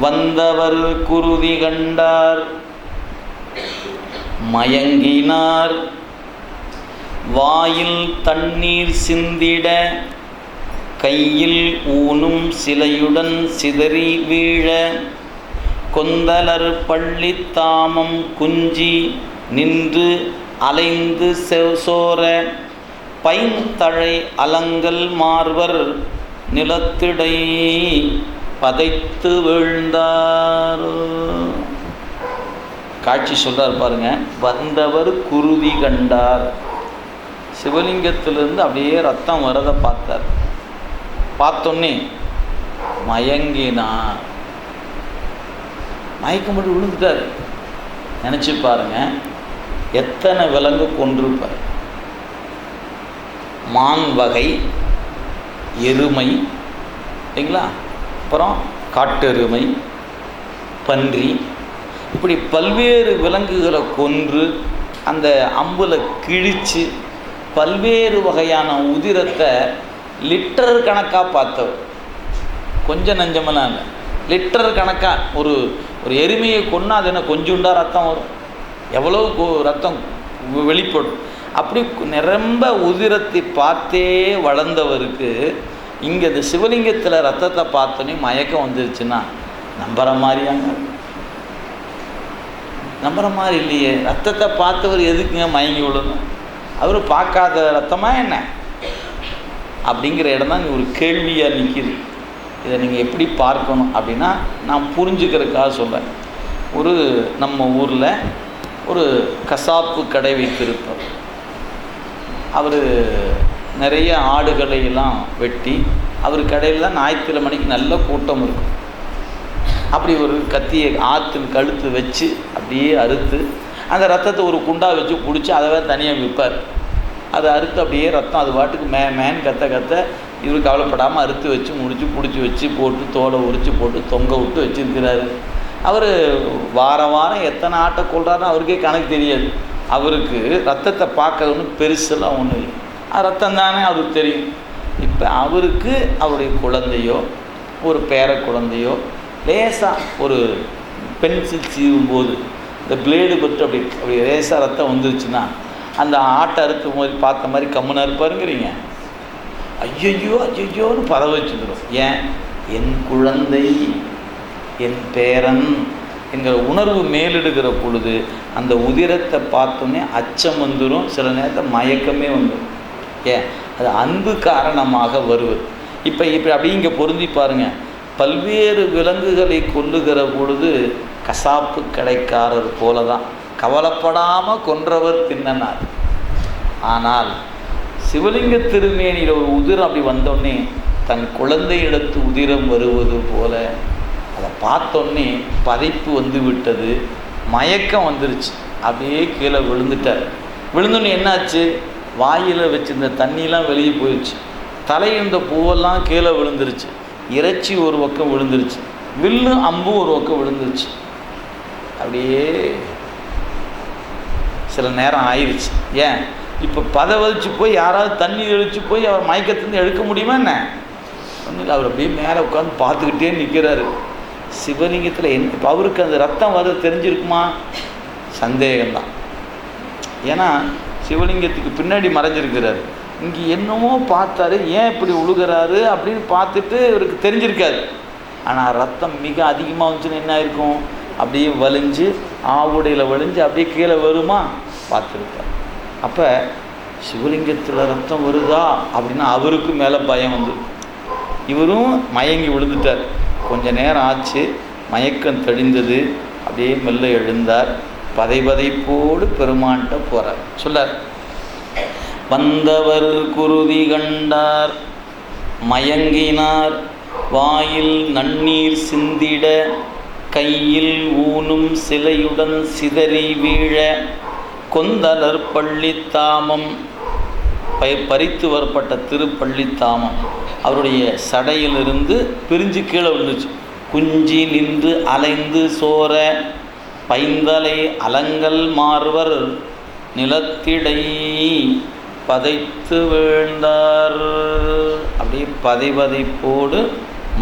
வந்தவர் குருதி கண்டார். மயங்கினார். வாயில் தண்ணீர் சிந்திட கையில் ஊனும் சிலையுடன் சிதறி வீழ கொந்தலர் பள்ளி தாமம் குஞ்சி நின்று அலைந்து செவசோர பைந்தழை அலங்கல் மார்வர் நிலத்திடை பதைத்து வீழ்ந்தார்? காட்சி சொல்கிறார் பாருங்க. வந்தவர் குருதி கண்டார். சிவலிங்கத்திலிருந்து அப்படியே ரத்தம் வரதை பார்த்தார். பார்த்தோன்னே மயங்கினார். மயக்கம் மட்டும் விழுந்துட்டார். நினச்சி பாருங்க. எத்தனை விலங்கு கொன்றிருப்பார் மான் வகை எருமை இல்லைங்களா? அப்புறம் காட்டெருமை பன்றி இப்படி பல்வேறு விலங்குகளை கொன்று அந்த அம்புல கிழித்து பல்வேறு வகையான உதிரத்தை லிட்டர் கணக்காக பார்த்தவர் கொஞ்சம் நஞ்சமெல்லாம் இல்லை. லிட்டர் கணக்காக ஒரு ஒரு எருமையை கொன்னா அது என்ன கொஞ்சுண்டா ரத்தம் வரும். எவ்வளோ ரத்தம் வெளிப்படும். அப்படி நிரம்ப உதிரத்தை பார்த்தே வளர்ந்தவருக்கு இங்கே இந்த சிவலிங்கத்தில் ரத்தத்தை பார்த்தோன்னே மயக்கம் வந்துருச்சுன்னா நம்புற மாதிரியாங்க. நம்புற மாதிரி இல்லையே. ரத்தத்தை பார்த்தவர் எதுக்குங்க மயங்கி விழணும்? அவர் பார்க்காத ரத்தமாக என்ன? அப்படிங்கிற இடம் தான் ஒரு கேள்வியாக நிற்கிது இதை நீங்கள் எப்படி பார்க்கணும் அப்படின்னா நான் புரிஞ்சுக்கிறதுக்காக சொல்கிறேன் ஒரு நம்ம ஊரில் ஒரு கசாப்பு கடை வைத்திருப்பார். அவர் நிறைய ஆடுகளை எல்லாம் வெட்டி அவர் கடையில் தான் ஞாயிற்றுக்கிழமைக்கு நல்ல கூட்டம் இருக்கும். அப்படி ஒரு கத்தியை ஆற்றில் கழுத்து வச்சு அப்படியே அறுத்து அந்த ரத்தத்தை ஒரு குண்டா வச்சு பிடிச்சி அதை வேறு தனியாக விற்பார். அதை அறுத்து அப்படியே ரத்தம் அது பாட்டுக்கு மே மேன் கத்த கத்த இவர் கவலைப்படாமல் அறுத்து வச்சு முடிச்சு பிடிச்சி வச்சு போட்டு தோலை உரித்து போட்டு தொங்க விட்டு வச்சுருக்கிறாரு. அவர் வாரம் வாரம் எத்தனை ஆட்டை கொள்றாருன்னு அவருக்கே கணக்கு தெரியாது. அவருக்கு ரத்தத்தை பார்க்கறதுன்னு பெருசெல்லாம் ஒன்றும் இல்லை. ரத்தம் தானே அவருக்கு தெரியும். இப்போ அவருக்கு அவருடைய குழந்தையோ ஒரு பேர குழந்தையோ லேசாக ஒரு பென்சில் சீவும் போது இந்த பிளேடு பட்டு அப்படி அப்படி லேசாக ரத்தம் வந்துருச்சுன்னா அந்த ஆட்டை அறுத்து மாதிரி பார்த்த மாதிரி கம்முன்னு இருப்பாருங்கிறீங்க ஐயையோ ஐயையோன்னு பதவ வச்சுக்கிறோம். ஏன்? என் குழந்தை என் பேரன் என்கிற உணர்வு மேலிடுகிற பொழுது அந்த உதிரத்தை பார்த்தோன்னே அச்சம் வந்துடும் சில நேரத்தில் மயக்கமே வந்துடும் ஏன் அது அன்பு காரணமாக வருவது இப்போ இப்போ அப்படியே இங்கே பொருந்தி பாருங்கள் பல்வேறு விலங்குகளை கொல்லுகிற பொழுது கசாப்பு கடைக்காரர் போல தான் கவலைப்படாமல் கொன்றவர் தின்னனார். ஆனால் சிவலிங்க திருமேனியில் ஒரு உதிரம் அப்படி வந்தோடனே தன் குழந்தையிடத்து உதிரம் வருவது போல அதை பார்த்தோன்னே பதைப்பு வந்து விட்டது. மயக்கம் வந்துருச்சு. அப்படியே கீழே விழுந்துட்டார். விழுந்தோன்னே என்னாச்சு? வாயில் வச்சிருந்த தண்ணியெலாம் வெளியே போயிடுச்சு தலையிருந்த பூவெல்லாம் கீழே விழுந்துருச்சு. இறைச்சி ஒரு பக்கம் விழுந்துருச்சு. வில்லு அம்பு ஒரு பக்கம் விழுந்துருச்சு. அப்படியே சில நேரம் ஆயிடுச்சு ஏன்? இப்போ பதவதிச்சு போய் யாராவது தண்ணி தெளிச்சு போய் அவர் மயக்கத்துலேருந்து எடுக்க முடியுமா என்ன? ஒன்றும் இல்லை அவர் அப்படியே மேலே உட்காந்து பார்த்துக்கிட்டே நிற்கிறாரு சிவலிங்கத்தில் என்ன இப்போ அவருக்கு அந்த ரத்தம் வர தெரிஞ்சிருக்குமா? சந்தேகம்தான். ஏன்னா சிவலிங்கத்துக்கு பின்னாடி மறைஞ்சிருக்கிறாரு. இங்கே என்னமோ பார்த்தாரு ஏன் இப்படி உழுகிறாரு அப்படின்னு பார்த்துட்டு இவருக்கு தெரிஞ்சிருக்காது ஆனால் ரத்தம் மிக அதிகமாக வந்துச்சுன்னா என்ன ஆயிருக்கும்? அப்படியே வலிஞ்சு ஆவுடையில் வலிஞ்சு அப்படியே கீழே வருமா? பார்த்துருப்பார். அப்போ சிவலிங்கத்தில் ரத்தம் வருதா அப்படின்னு அவருக்கு மேலே பயம் வந்து. இவரும் மயங்கி விழுந்துட்டார். கொஞ்ச நேரம் ஆச்சு மயக்கம் தெளிந்தது அப்படியே மெல்ல எழுந்தார். பதை பதைப்போடு பெருமான்கிட்ட போகிறார் சொல்லார் வந்தவர் குருதி கண்டார் மயங்கினார் வாயில் நன்னீர் சிந்திட கையில் ஊனும் சிலையுடன் சிதறி வீழ கொந்தலர் பள்ளித்தாமம் பை பறித்து வரப்பட்ட திருப்பள்ளித்தாமம் அவருடைய சடையிலிருந்து பிரிஞ்சு கீழே விழுந்துச்சு. குஞ்சி நின்று அலைந்து சோற பைந்தலை அலங்கல் மார்வர் நிலத்திடை பதைத்து வீழ்ந்தார். அப்படியே பதை பதைப்போடு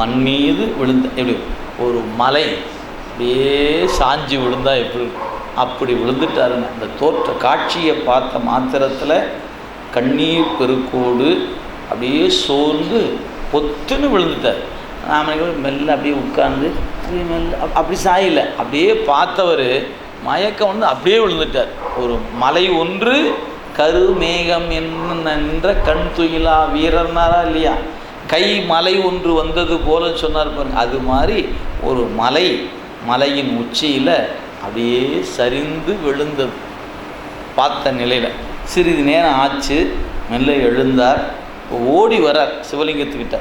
மண் மீது விழுந்த எப்படி ஒரு மலை அப்படியே சாஞ்சி விழுந்தா எப்படி அப்படி விழுந்துட்டாருங்க. அந்த தோற்ற காட்சியை பார்த்த மாத்திரத்தில் கண்ணீர் பெருக்கோடு அப்படியே சோர்ந்து பொத்துன்னு விழுந்துட்டார். ராமலிங்கம் மெல்ல அப்படியே உட்கார்ந்து அப்படியே மெல்ல அப்~ அப்படி சாயலை. அப்படியே பார்த்தவர் மயக்கம் வந்து அப்படியே விழுந்துட்டார். ஒரு மலை ஒன்று கருமேகம் என்ற கண் துயிலா வீரர்னாரா இல்லையா? கை மலை ஒன்று வந்தது போல சொன்னார் பாருங்க. அது மாதிரி ஒரு மலை மலையின் உச்சியில் அப்படியே சரிந்து விழுந்தது. பார்த்த நிலையில். சிறிது நேரம் ஆச்சு. மெல்ல எழுந்தார். ஓடி வரார் சிவலிங்கத்துக்கிட்ட.